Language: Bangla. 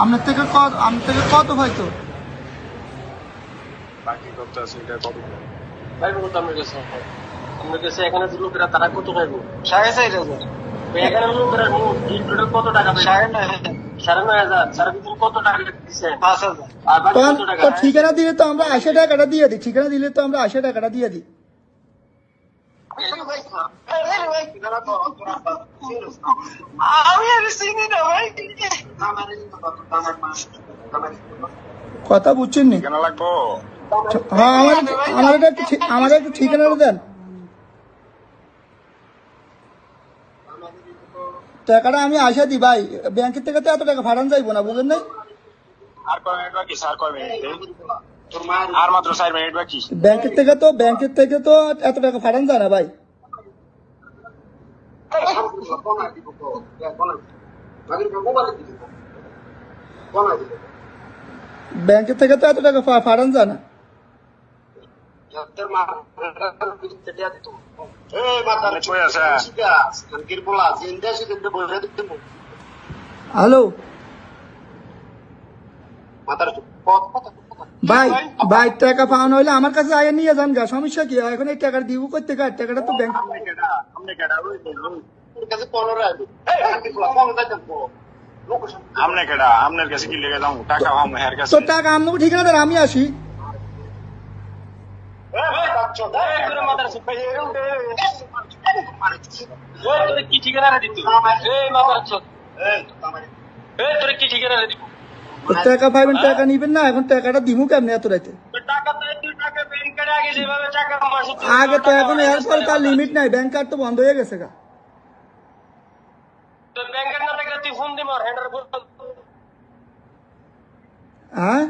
আপনার থেকে কত আপনার থেকে কত হয়তো বাকি করতে আছে এটা কত? কত আমার কাছে আমার। কাছে এখানে যে লোকেরা তারা কত পাইবো সাড়ে চার হাজার। এখানে লোকেরা টোটাল কত টাকা সাড়ে নয় হাজার। সাড়ে নয় হাজার। সাড়ে ভিতরে কত টাকা দিচ্ছে পাঁচ হাজার। আর বাকি কত টাকা? ঠিকানা দিলে তো আমরা আশি টাকাটা দিয়ে দিই। ঠিকানা দিলে তো আমরা আশি টাকাটা দিয়ে দিই। আমি আর চিনি না ভাই। কথা বুঝছেন নি হ্যাঁ আমার একটু আমার একটু ঠিকানাটা দেন টাকাটা আমি আসা দিই ভাই ব্যাংকের থেকে তো এত টাকা ফাটান যাইবো না বুঝলেন নাই ব্যাংকের থেকে তো ব্যাংকের থেকে তো এত টাকা ফাটান যায় না ভাই ব্যাংকের থেকে তো এত টাকা ফাটান যায় না হ্যালো ভাই ভাই টাকা পাওয়ানো হইলে আমার কাছে আগে নিয়ে যান গা সমস্যা কি এখন এই টাকা দিব করতে টাকাটা তো ব্যাংক আমনে কেডা আমনের কাছে কি লেগে যাও টাকা হের কাছে তো আমি আসি কি ঠিকানা রে দিত এই মাথার চোদ এই তোরে কি ঠিকানা রে দিত টাকা পাইবেন টাকা নিবেন না এখন টাকাটা দিমু কেমনে এত রাইতে আগে তো এখন এরপর তার লিমিট নাই ব্যাংক কার্ড তো বন্ধ হয়ে গেছে গা তোর ব্যাংকের না থাকলে তুই ফোন আর হ্যান্ডার ফোন হ্যাঁ?